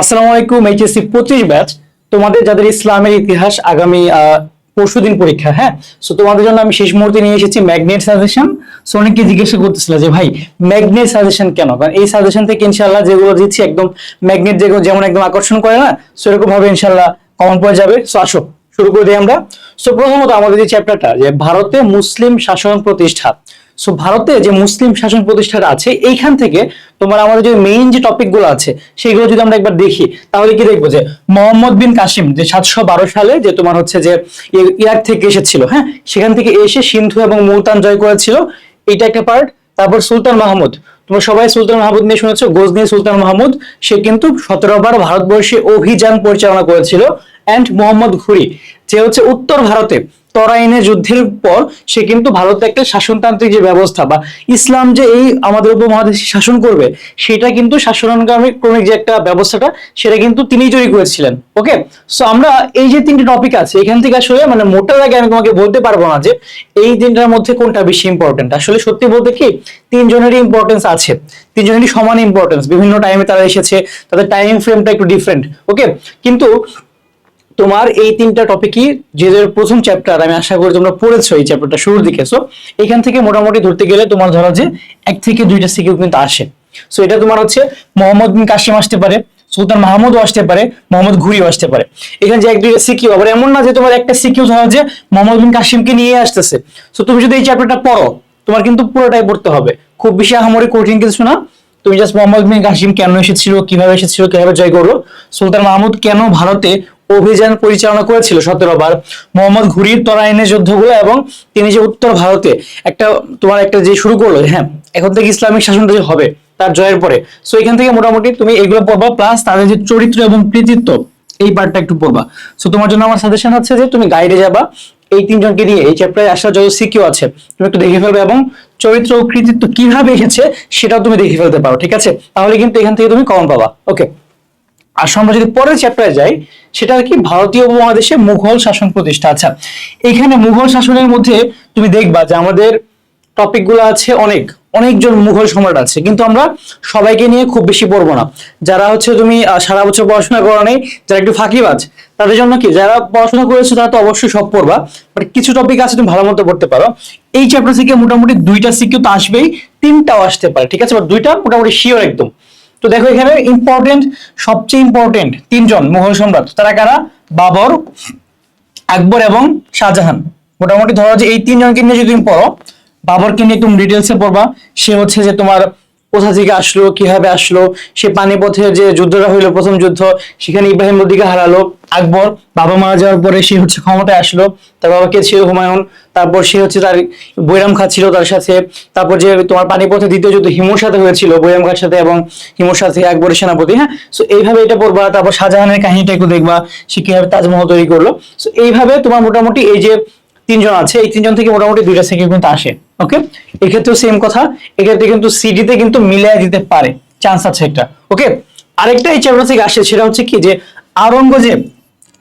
আসসালামু আলাইকুম, এইচএসসি পঁচিশ ব্যাচ। তোমাদের যাদের ইসলামের ইতিহাস আগামী পরশু দিন পরীক্ষা হ্যাঁ? সো তোমাদের জন্য আমি শেষ মুহূর্তে নিয়ে এসেছি ম্যাগনেট সাজেশন সো অনেকে জিজ্ঞাসা করতেছিল যে, ভাই ম্যাগনেট সাজেশন কেন? কারণ এই সাজেশন থেকে ইনশাল্লাহ যেগুলো দিচ্ছি, একদম ম্যাগনেট যেগুলো যেমন একদম আকর্ষণ করে না সেরকম ভাবে ইনশাল্লাহ কমন পড়ে যাবে। সো আসো, শুরু করে দিই আমরা। সো প্রথমত আমাদের যে চ্যাপ্টারটা যে ভারতে মুসলিম শাসন প্রতিষ্ঠা সো ভারতে যে মুসলিম শাসন প্রতিষ্ঠাটা আছে, এইখান থেকে তোমার আমাদের যে মেইন যে টপিকগুলো আছে সেগুলো যদি আমরা একবার দেখি, তাহলে কি দেখব যে মোহাম্মদ বিন কাসিম যে সাতশো বারো সালে যে তোমার হচ্ছে যে ইরাক থেকে এসেছিল হ্যাঁ? সেখান থেকে এসে সিন্ধু এবং মুলতান জয় করেছিল। এইটা একটা পার্ট তারপর সুলতান মাহমুদ। তোমরা সবাই সুলতান মাহমুদ নিয়ে শুনেছো গজনি সুলতান মাহমুদ। সে কিন্তু সতেরো বার ভারতবর্ষে অভিযান পরিচালনা করেছিল। অ্যান্ড মোহাম্মদ ঘুরি, যে হচ্ছে উত্তর ভারতে তরাইনে যুদ্ধের পর সে কিন্তু ভারতে একটা শাসনতান্ত্রিক যে ব্যবস্থা বা ইসলাম যে এই আমাদের উপমহাদেশে শাসন করবে, সেটা কিন্তু শাসনক্রমিক ক্রমিক যে একটা ব্যবস্থাটা, সেটা কিন্তু তিনি তৈরি করেছিলেন। ওকে? সো আমরা এই যে তিনটে টপিক আছে, এখান থেকে আসলে মানে মোটার আগে আমি তোমাকে বলতে পারব না যে এই তিনটার মধ্যে কোনটা বেশি ইম্পর্টেন্ট আসলে সত্যি বলতে কি, তিনজনেরই ইম্পর্টেন্স আছে। তিনজনেরই সমান ইম্পর্টেন্স বিভিন্ন টাইমে তারা এসেছে, তাদের টাইম ফ্রেমটা একটু ডিফারেন্ট ওকে? কিন্তু তোমার এই তিনটা টপিকই যে প্রথম চ্যাপ্টার আমি আশা করি তোমরা পড়েছো এই চ্যাপ্টারটা শুরুর দিকে সো এখান থেকে মোটামুটি ধরতে গেলে তোমার ধরো যে এক থেকে দুইটা সিকিউ কিন্তু আসে। সো এটা তোমার হচ্ছে মোহাম্মদ বিন কাশিম আসতে পারে, সুলতান মাহমুদও আসতে পারে, মোহাম্মদ ঘুরিও আসতে পারে। এখানে যে এক, দুইটা সিকিউ, আবার এমন না যে তোমার একটা সিকিউ ধরো যে মোহাম্মদ বিন কাশিমকে নিয়ে আসতেছে। সো তুমি যদি এই চ্যাপ্টারটা পড়ো, তোমার কিন্তু পুরোটাই পড়তে হবে। খুব বেশি আহামরি কঠিন কিছু না। তুমি জাস্ট মোহাম্মদ বিন কাসিম কেন এসেছিল, কীভাবে এসেছিল, কীভাবে জয় করল, সুলতান মাহমুদ কেন ভারতে অভিযান পরিচালনা করেছিল সতেরো বার মোহাম্মদ ঘুরির তরাইনের যুদ্ধগুলো এবং তিনি যে উত্তর ভারতে একটা তোমার একটা যে শুরু করল হ্যাঁ এখন থেকে ইসলামিক শাসনটা যে হবে তার জয়ের পরে। সো এখান থেকে মোটামুটি তুমি এগুলো পড়বা প্লাস তাদের যে চরিত্র এবং কৃতিত্ব, এই পার্টটা একটু পড়বা। সো তোমার জন্য আমার সাজেশন হচ্ছে যে তুমি গাইডে যাবা, এই তিনজনকে নিয়ে, এই চ্যাপ্টারে আসার যত সিকিউ আছে, তুমি একটু দেখে ফেলবে এবং চরিত্র ও কৃতিত্ব কীভাবে এসেছে সেটাও তুমি দেখে ফেলতে পারো, ঠিক আছে? তাহলে কিন্তু এখান থেকে তুমি কমন পাবা। ওকে আর আমরা যদি পরের চ্যাপ্টারে যাই, সেটা আর কি ভারতীয় উপমহাদেশে মুঘল শাসন প্রতিষ্ঠা। আচ্ছা এখানে মুঘল শাসনের মধ্যে তুমি দেখবা যে আমাদের টপিকগুলো আছে অনেক, অনেকজন মুঘল সম্রাট আছে, কিন্তু আমরা সবাইকে নিয়ে খুব বেশি পড়ব না। যারা হচ্ছে তুমি সারা বছর পড়াশোনা করো নেই, যারা একটু ফাঁকিবাজ, তাদের জন্য কি, যারা পড়াশোনা করেছ তারা তো অবশ্যই সব পড়বা বাট কিছু টপিক আছে তুমি ভালো মতো পড়তে পারো। এই চ্যাপ্টার থেকে মোটামুটি দুইটা সিকিউ তো আসবেই, তিনটাও আসতে পারে, ঠিক আছে? দুইটা মোটামুটি শিওর একদম। তো দেখো এখানে ইম্পর্টেন্ট সবচেয়ে ইম্পর্টেন্ট তিনজন মুঘল সম্রাট, তারা কারা? বাবর, আকবর এবং শাহজাহান। মোটামুটি ধরো যে এই তিনজনকে নিয়ে যদি তুমি পড়ো, বাবরকে নিয়ে তুমি ডিটেলসে পড়বা। সে হচ্ছে যে তোমার কোথা থেকে আসলো, কীভাবে আসলো, সে পানিপথে যে যুদ্ধটা হইল, প্রথম যুদ্ধ, সেখানে ইব্রাহিম লোদিকে হারালো। আকবর বাবা মারা যাওয়ার পরে সে হচ্ছে ক্ষমতায় আসলো। তার বাবাকে ছিল হুমায়ুন, তারপর সে হচ্ছে তার বৈরাম খা ছিল তার সাথে। তারপর যে তোমার পানিপথে দ্বিতীয় যুদ্ধ, হিমুর সাথে হয়েছিল বৈরাম খার সাথে এবং হিমুর সাথে আকবরের সেনাপতি হ্যাঁ? সো এইভাবে এটা পড়বা, তারপর শাহজাহানের কাহিনীটা একটু দেখবা, সে কীভাবে তাজমহল তৈরি করল। সো এইভাবে তোমার মোটামুটি এই যে তিনজন আছে, এই তিনজন থেকে মোটামুটি দুইটা সিকিউ কিন্তু আসে ওকে এক্ষেত্রেও সেম কথা, এক্ষেত্রে কিন্তু সিডিতে কিন্তু মিলিয়ে দিতে পারে চান্স আছে একটা ওকে আরেকটা এই চ্যাপ্টার থেকে আসে, সেটা হচ্ছে কি? যে আওরঙ্গজেব,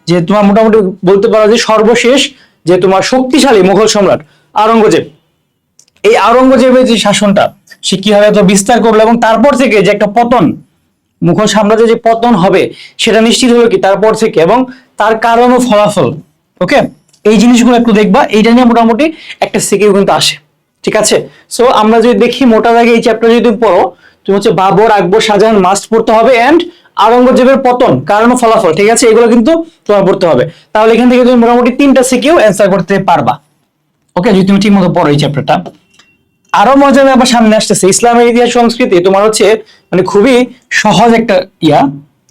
যে তোমার মোটামুটি বলতে পারো যে সর্বশেষ, যে তোমার শক্তিশালী মুঘল সম্রাট, আওরঙ্গজেব। এই আওরঙ্গজেবের যে শাসনটা, সে কীভাবে এত বিস্তার করল এবং তারপর থেকে যে একটা পতন, মুঘল সাম্রাজ্যের যে পতন হবে, সেটা নিশ্চিত হলো কি? তারপর থেকে এবং তার কারণ ও ফলাফল ওকে এই জিনিসগুলো একটু দেখবা, এইটা নিয়ে মোটামুটি একটা সিকিউ কিন্তু আসে, ঠিক আছে? সো আমরা যদি দেখি মোটা দাগে এই চ্যাপ্টার যদি পড়ো, তুমি হচ্ছে বাবর, আকবর, শাহজাহান মাস্ট পড়তে হবে এন্ড আওরঙ্গজেবের পতন, কারণ ফলাফল, ঠিক আছে? এগুলো কিন্তু তোমার পড়তে হবে। তাহলে এখান থেকে তুমি মোটামুটি তিনটা সিকিউ অ্যান্সার করতে পারবা। ওকে যদি তুমি ঠিক মতো পড়ো এই চ্যাপ্টারটা আরও মজা আবার সামনে আসতেছে, ইসলামের ইতিহাস সংস্কৃতি, তোমার হচ্ছে মানে খুবই সহজ একটা ইয়া,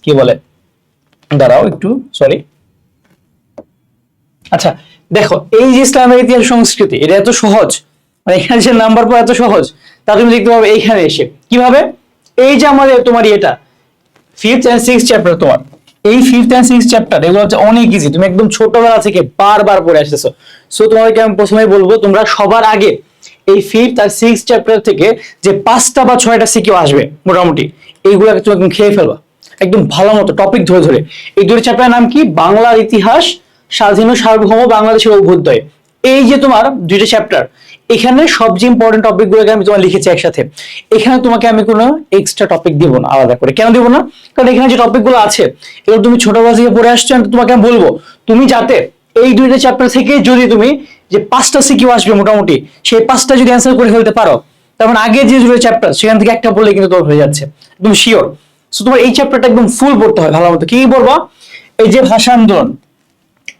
কি বলে? দাঁড়াও একটু সরি আচ্ছা দেখো, এই যে ইসলামের ইতিহাস সংস্কৃতি, এটা এত সহজ মানে এখানে যে নাম্বার পর এত সহজ, তা তুমি দেখতে পাবে এইখানে এসে। কীভাবে? এই যে আমাদের তোমার এটা ফিফথ এন্ড সিক্স চ্যাপ্টার তোমার। এই ফিফথ এন্ড সিক্স চ্যাপ্টার এগুলো হচ্ছে অনেক ইজি তুমি একদম ছোটবেলা থেকে বারবার পড়ে আসতেছো। সো তোমাদেরকে আমি প্রথমেই বলব, তোমরা সবার আগে এই ফিফথ আর সিক্স চ্যাপ্টার থেকে যে পাঁচটা বা ছয়টা সিকিউ আসবে, মোটামুটি, এইগুলোকে তুমি একদম খেয়ে ফেলবা। একদম ভালো মতো টপিক ধরে ধরে। এই দুটো চ্যাপ্টারের নাম কি? বাংলার ইতিহাস স্বাধীন ও সার্বভৌম বাংলাদেশের অভ্যুদয়। এই যে তোমার দুইটা চ্যাপ্টার এখানে সবচেয়ে ইম্পর্টেন্ট টপিকগুলোকে আমি তোমার লিখেছি একসাথে। এখানে তোমাকে আমি কোনো এক্সট্রা টপিক দিব না, আলাদা করে। কেন দিব না? কারণ এখানে যে টপিকগুলো আছে, এগুলো তুমি ছোট ছোটবেলা থেকে পড়ে আসছো তোমাকে আমি বলব। তুমি যাতে এই দুইটা চ্যাপ্টার থেকে যদি তুমি যে পাঁচটা সিকিউ আসবে মোটামুটি, সেই পাঁচটা যদি অ্যান্সার করে ফেলতে পারো তারপর আগে যে দুটো চ্যাপ্টার সেখান থেকে একটা পড়লে কিন্তু তোমার হয়ে যাচ্ছে। একদম শিওর সো তোমার এই চ্যাপ্টারটা একদম ফুল পড়তে হয় ভালো মতো কি পড়বা এই যে ভাষা আন্দোলন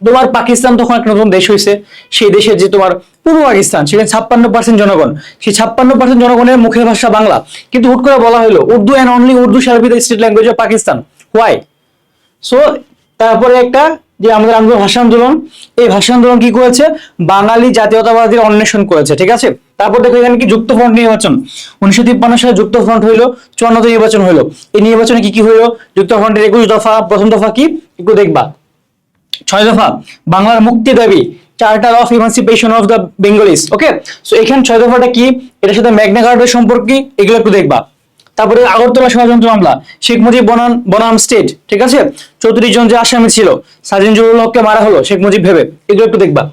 তোমার পাকিস্তান তখন একটা নতুন দেশ হয়েছে সেই দেশের যে তোমার পূর্ব পাকিস্তান, সেখানে ছাপ্পান্ন পার্সেন্ট জনগণ, সেই ছাপ্পান্ন পার্সেন্ট জনগণের মুখের ভাষা বাংলা। কিন্তু হুট করে বলা হলো, Urdu and only Urdu shall the state language of Pakistan. Why so তারপরে একটা যে আমাদের আন্দোলন ভাষা আন্দোলন, এই ভাষা আন্দোলন কি করেছে? বাঙালি জাতীয়তাবাদীর অন্বেষণ করেছে, ঠিক আছে? তারপর দেখো এখানে কি যুক্ত ফ্রন্ট নির্বাচন। উনিশশো তিপ্পান্ন সালে যুক্ত ফ্রন্ট হইল, চুয়ান্নতে নির্বাচন হইল। এই নির্বাচনে কি কি হইল? যুক্ত ফ্রন্টের একুশ দফা, প্রথম দফা কি? একটু দেখবা। ছয় দফা বাংলার মুক্তি দাবি charter of emancipation of the Bengalis okay so এখানে ছয় দফাটা কি? এটার সাথে ম্যাগনা কার্ডের সম্পর্কে এগুলো একটু দেখবা। তারপরে আগরতলা ষড়যন্ত্র মামলা, শেখ মুজিব বনাম বনাম স্টেট ঠিক আছে? চৌত্রিশ জন যে আসামি ছিল, সাজিন জহুরুল হককে মারা হলো, শেখ মুজিব ভেবে। এগুলো একটু দেখবা।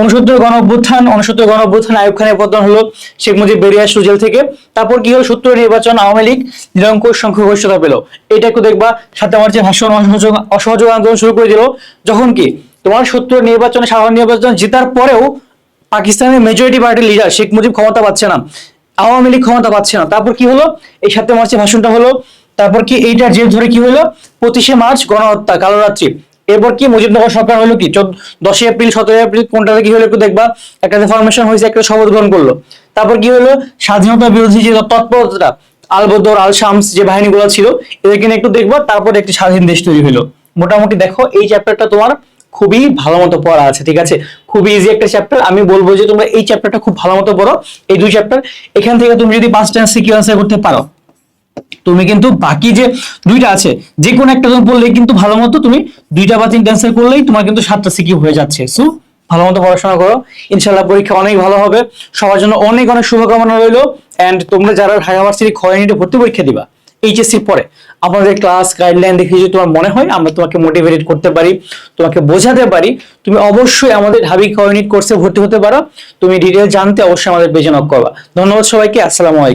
উনসত্তর গণ অভ্যুত্থান উনসত্তর গণ অভ্যুত্থান আয়ুব খানের পতন হলো শেখ মুজিব বেরিয়ে আসলো জেল থেকে। তারপর কি হলো? সত্তর নির্বাচন, আওয়ামী লীগ নিরঙ্কুশ সংখ্যাগরিষ্ঠতা পেল। এটা একটু দেখবা সাথে মার্চে ভাষণ অসহযোগ আন্দোলন শুরু করে দিল। যখন কি তোমার সত্তর নির্বাচনে সাধারণ নির্বাচন জেতার পরেও পাকিস্তানের মেজরিটি পার্টির লিডার শেখ মুজিব ক্ষমতা পাচ্ছে না। আওয়ামী লীগ ক্ষমতা পাচ্ছে না। তারপর কি হলো? এই সাথে মার্চে ভাষণটা হলো। তারপর কি এইটার জেল ধরে কি হলো? পঁচিশে মার্চ গণহত্যা, কালো রাত্রি। এরপর কি মুজিবনগর সরকার হলো কি? দশই এপ্রিল সতেরো এপ্রিল, কোনটাতে কি হলো একটু দেখবা? একটা ফরমেশন হয়েছে, একটা শপথ গ্রহণ করল। তারপর কি হলো? স্বাধীনতা বিরোধী যে তৎপরতা, আলবদর আল শামস যে বাহিনীগুলো ছিল এদেরকে নিয়ে একটু দেখবা, তারপর একটি স্বাধীন দেশ তৈরি হলো। মোটামুটি দেখো, এই চ্যাপ্টারটা তোমার খুবই ভালো মতো পড়া আছে, ঠিক আছে? খুবই ইজি একটা চ্যাপ্টার আমি বলব যে তোমরা এই চ্যাপ্টারটা খুব ভালো মতো পড়ো, এই দুই চ্যাপ্টার এখান থেকে তুমি যদি পাঁচটা সিকিউ আনসার করতে পারো, তুমি কিন্তু বাকি যে দুইটা আছে যে কোনো একটা তুমি পড়লে কিন্তু ভালো মতো তুমি দুইটা বা তিনটা অ্যান্সার করলেই তোমার কিন্তু সাতটা সিকিউ হয়ে যাচ্ছে। সো, ভালো মতো পড়াশোনা করো। ইনশাল্লাহ পরীক্ষা অনেক ভালো হবে। সবার জন্য অনেক অনেক শুভকামনা রইল। অ্যান্ড তোমরা যারা ঢাকা ভার্সিটি খয় ভর্তি পরীক্ষা দিবা এইচএসসি পরে আমাদের ক্লাস গাইডলাইন দেখে যদি তোমার মনে হয়, আমরা তোমাকে মোটিভেট করতে পারি, তোমাকে বোঝাতে পারি, তুমি অবশ্যই আমাদের ঢাবি ইউনিট কোর্সে ভর্তি হতে পারো। তুমি ডিটেল জানতে অবশ্যই আমাদের পেজে নক করবা। ধন্যবাদ সবাইকে, আসসালামু আলাইকুম।